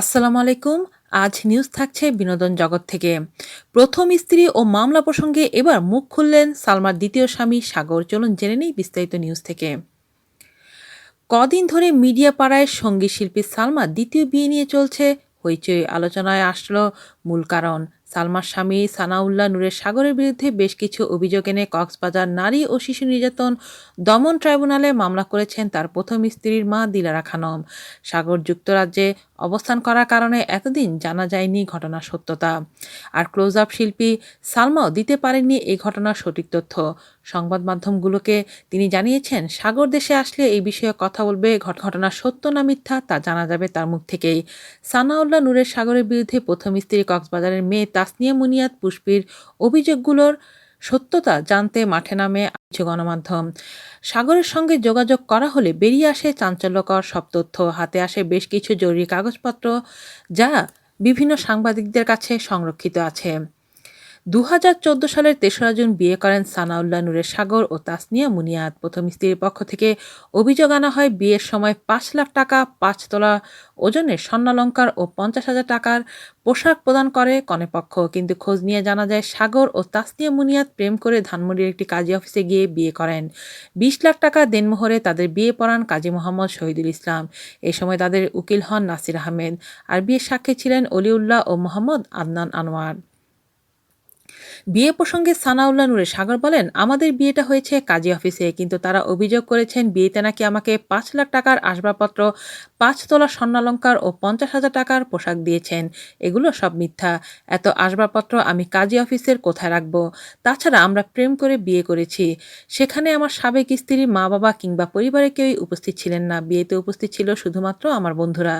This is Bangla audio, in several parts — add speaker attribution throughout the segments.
Speaker 1: আসসালামু আলাইকুম। আজ নিউজ থাকছে বিনোদন জগৎ থেকে। প্রথম স্ত্রী ও মামলা প্রসঙ্গে এবার মুখ খুললেন সালমার দ্বিতীয় স্বামী সাগর। চলুন জেনে নেই বিস্তারিত নিউজ থেকে। কদিন ধরে মিডিয়া পাড়ায় সংগীত শিল্পী সালমা দ্বিতীয় বিয়ে নিয়ে চলছে। হইচই আলোচনায় আসলো মূল কারণ। সালমার স্বামী সানাউল্লাহ নূরের সাগরের বিরুদ্ধে বেশ কিছু অভিযোগ এনে কক্সবাজার নারী ও শিশু নির্যাতন দমন ট্রাইব্যুনালে মামলা করেছেন তার প্রথম স্ত্রীর মা দিলারা খানম। সাগর যুক্তরাজ্যে অবস্থান করার কারণে এতদিন জানা যায়নি ঘটনার সত্যতা। আর ক্লোজ আপ শিল্পী সালমাও দিতে পারেননি এই ঘটনার সঠিক তথ্য। সংবাদ মাধ্যমগুলোকে তিনি জানিয়েছেন, সাগর দেশে আসলে এই বিষয়ে কথা বলবে ঘটনা সত্য না মিথ্যা তা জানা যাবে তার মুখ থেকেই। সানাউল্লাহ নূরের সাগরের বিরুদ্ধে প্রথম স্ত্রী কক্সবাজারের মেয়ে তাসনিয়া মুনিয়াত পুষ্পির অভিযোগগুলোর সত্যতা জানতে মাঠে নামে আছে গণমাধ্যম। সাগরের সঙ্গে যোগাযোগ করা হলে বেরিয়ে আসে চাঞ্চল্যকর সব তথ্য। হাতে আসে বেশ কিছু জরুরি কাগজপত্র যা বিভিন্ন সাংবাদিকদের কাছে সংরক্ষিত আছে। দু হাজার চোদ্দ সালের তেসরা জুন বিয়ে করেন সানাউল্লাহ নূরের সাগর ও তাসনিয়া মুনিয়াত। প্রথম স্ত্রীর পক্ষ থেকে অভিযোগ আনা হয়, বিয়ের সময় পাঁচ লাখ টাকা, পাঁচ তোলা ওজনের স্বর্ণালঙ্কার ও পঞ্চাশ হাজার টাকার পোশাক প্রদান করে কনেপক্ষ। কিন্তু খোঁজ নিয়ে জানা যায়, সাগর ও তাসনিয়া মুনিয়াত প্রেম করে ধানমন্ডির একটি কাজী অফিসে গিয়ে বিয়ে করেন। বিশ লাখ টাকা দেনমোহরে তাদের বিয়ে পড়ান কাজী মোহাম্মদ শহীদুল ইসলাম। এ সময় তাদের উকিল হন নাসির আহমেদ। আর বিয়ের সাক্ষী ছিলেন অলিউল্লাহ ও মোহাম্মদ আদনান আনোয়ার। বিয়ে প্রসঙ্গে সানাউল্লা নূরে সাগর বলেন, আমাদের বিয়েটা হয়েছে কাজী অফিসে, কিন্তু তারা অভিযোগ করেছেন বিয়েতে নাকি আমাকে পাঁচ লাখ টাকার আসবাবপত্র, পাঁচ তোলা স্বর্ণালঙ্কার ও পঞ্চাশ হাজার টাকার পোশাক দিয়েছেন। এগুলো সব মিথ্যা। এত আসবাবপত্র আমি কাজী অফিসের কোথায় রাখব? তাছাড়া আমরা প্রেম করে বিয়ে করেছি। সেখানে আমার সাবেক স্ত্রীর মা বাবা কিংবা পরিবারে কেউই উপস্থিত ছিলেন না। বিয়েতে উপস্থিত ছিল শুধুমাত্র আমার বন্ধুরা।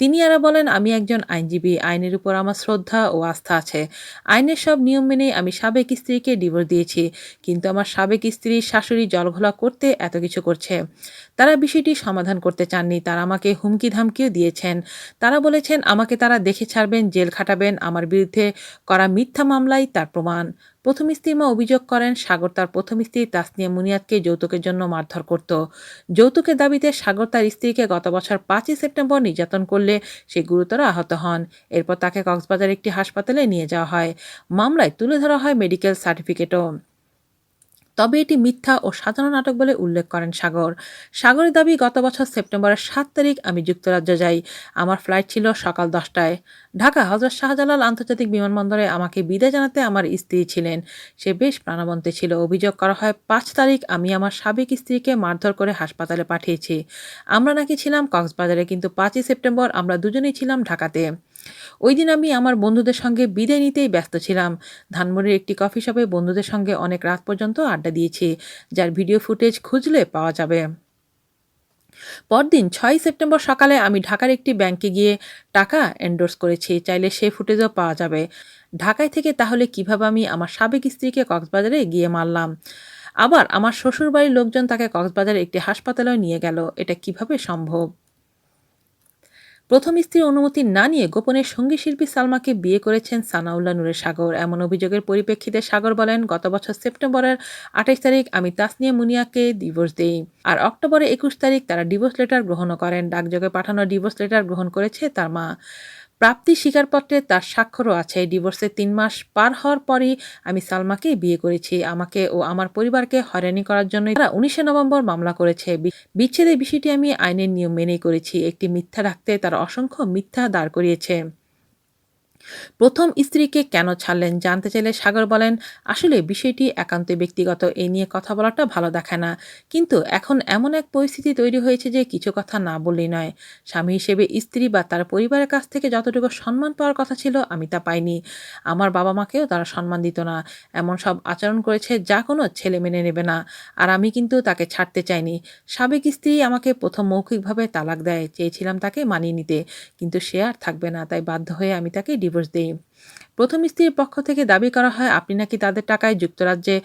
Speaker 1: তিনি আরা বলেন, আমি একজন আইনজীবী। আইনের উপর আমার শ্রদ্ধা ও আস্থা আছে। আইনের সব নিয়ম মেনে আমি সাবেক স্ত্রীকে ডিভোর্স দিয়েছি, কিন্তু আমার সাবেক স্ত্রীর শাশুড়ি জলঘোলা করতে এত কিছু করছে। তারা বিষয়টি সমাধান করতে চাননি, তারা আমাকে হুমকি ধামকিও দিয়েছেন। তারা বলেছেন, আমাকে তারা দেখে ছাড়বেন, জেল খাটাবেন, আমার বিরুদ্ধে করা মিথ্যা মামলাই তার প্রমাণ। প্রথম স্ত্রী মা অভিযোগ করেন, সাগর তার প্রথম স্ত্রী তাসনিয়া মুনিয়াতকে যৌতুকের জন্য মারধর করত। যৌতুকের দাবিতে সাগর তার স্ত্রীকে গত বছর পাঁচই সেপ্টেম্বর নির্যাতন করলে সে গুরুতর আহত হন। এরপর তাকে কক্সবাজার একটি হাসপাতালে নিয়ে যাওয়া হয়। মামলায় তুলে ধরা হয় মেডিকেল সার্টিফিকেটও। তবে এটি মিথ্যা ও সাজানো নাটক বলে উল্লেখ করেন সাগর। সাগরের দাবি, গত বছর সেপ্টেম্বরের সাত তারিখ আমি যুক্তরাজ্য যাই। আমার ফ্লাইট ছিল সকাল দশটায়। ঢাকা, হজরত শাহজালাল আন্তর্জাতিক বিমানবন্দরে আমাকে বিদায় জানাতে আমার স্ত্রী ছিলেন। সে বেশ প্রাণবন্তে ছিল। অভিযোগ করা হয়, পাঁচ তারিখ আমি আমার সাবেক স্ত্রীকে মারধর করে হাসপাতালে পাঠিয়েছি। আমরা নাকি ছিলাম কক্সবাজারে, কিন্তু পাঁচই সেপ্টেম্বর আমরা দুজনেই ছিলাম ঢাকাতে। ওই দিন আমি আমার বন্ধুদের সঙ্গে বিদায় নিতেই ব্যস্ত ছিলাম। ধানমন্ডির একটি কফি শপে বন্ধুদের সঙ্গে অনেক রাত পর্যন্ত আড্ডা দিয়েছি, যার ভিডিও ফুটেজ খুঁজলে পাওয়া যাবে। পরদিন ছয় সেপ্টেম্বর সকালে আমি ঢাকার একটি ব্যাংকে গিয়ে টাকা এন্ডোর্স করেছি, চাইলে সে ফুটেজও পাওয়া যাবে। ঢাকায় থেকে তাহলে কীভাবে আমি আমার সাবেক স্ত্রীকে কক্সবাজারে গিয়ে মারলাম? আবার আমার শ্বশুরবাড়ির লোকজন তাকে কক্সবাজারে একটি হাসপাতালেও নিয়ে গেল, এটা কীভাবে সম্ভব? প্রথম স্ত্রীর অনুমতি না নিয়ে গোপনে সঙ্গী শিল্পী সালমাকে বিয়ে করেছেন সানাউল্লাহ নূরের সাগর। এমন অভিযোগের পরিপ্রেক্ষিতে সাগর বলেন, গত বছর সেপ্টেম্বরের আঠাইশ তারিখ আমি তাসনিয়া মুনিয়াকে ডিভোর্স দিই আর অক্টোবরে একুশ তারিখ তারা ডিভোর্স লেটার গ্রহণও করেন। ডাকযোগে পাঠানো ডিভোর্স লেটার গ্রহণ করেছে তার মা। প্রাপ্তি স্বীকারপত্রে তার স্বাক্ষরও আছে। ডিভোর্সের তিন মাস পার হওয়ার পরই আমি সালমাকে বিয়ে করেছি। আমাকে ও আমার পরিবারকে হয়রানি করার জন্য তারা উনিশে নভেম্বর মামলা করেছে। বিচ্ছেদের বিষয়টি আমি আইনের নিয়ম মেনেই করেছি। একটি মিথ্যা রাখতে তারা অসংখ্য মিথ্যা দাঁড় করিয়েছে। প্রথম স্ত্রীকে কেন ছাড়লেন জানতে চাইলে সাগর বলেন, আসলে বিষয়টি একান্ত ব্যক্তিগত, এ নিয়ে কথা বলাটা ভালো দেখায় না। কিন্তু এখন এমন এক পরিস্থিতি তৈরি হয়েছে যে কিছু কথা না বললেই নয়। স্বামী হিসেবে স্ত্রী বা তার পরিবারের কাছ থেকে যতটুকু সম্মান পাওয়ার কথা ছিল, আমি তা পাইনি। আমার বাবা মাকেও তারা সম্মান দিত না। এমন সব আচরণ করেছে যা কোনো ছেলে মেনে নেবে না। আর আমি কিন্তু তাকে ছাড়তে চাইনি। সাবেক স্ত্রী আমাকে প্রথম মৌখিকভাবে তালাক দেয়। চেয়েছিলাম তাকে মানিয়ে নিতে। কিন্তু সে আর থাকবে না। তাই বাধ্য হয়ে আমি তাকে ডিভোর্স দিই প্রথম স্ত্রীর পক্ষ থেকে দাবি করা হয়, আপনি নাকি তাদের টাকায় যুক্তরাজ্যে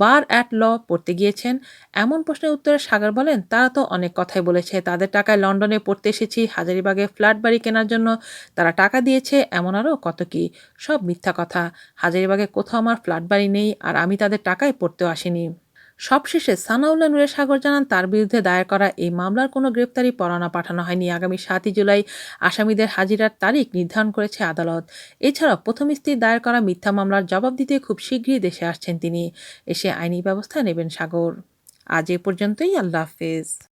Speaker 1: বার অ্যাট ল পড়তে গিয়েছেন? এমন প্রশ্নের উত্তরে সাগর বলেন, তারা তো অনেক কথাই বলেছে, তাদের টাকায় লন্ডনে পড়তে এসেছি, হাজারিবাগে ফ্ল্যাট বাড়ি কেনার জন্য তারা টাকা দিয়েছে, এমন আরও কত কি? সব মিথ্যা কথা। হাজারিবাগে কোথাও আমার ফ্ল্যাট বাড়ি নেই, আর আমি তাদের টাকায় পড়তেও আসিনি। সবশেষে সানাউল্লা নূরের সাগর জানান, তার বিরুদ্ধে দায়ের করা এই মামলার কোনো গ্রেপ্তারি পরানা পাঠানো হয়নি। আগামী সাতই জুলাই আসামিদের হাজিরার তারিখ নির্ধারণ করেছে আদালত। এছাড়া প্রথম স্ত্রী দায়ের করা মিথ্যা মামলার জবাব দিতে খুব শীঘ্রই দেশে আসছেন তিনি। এসে আইনি ব্যবস্থা নেবেন সাগর। আজ এ পর্যন্তই, আল্লাহ হাফেজ।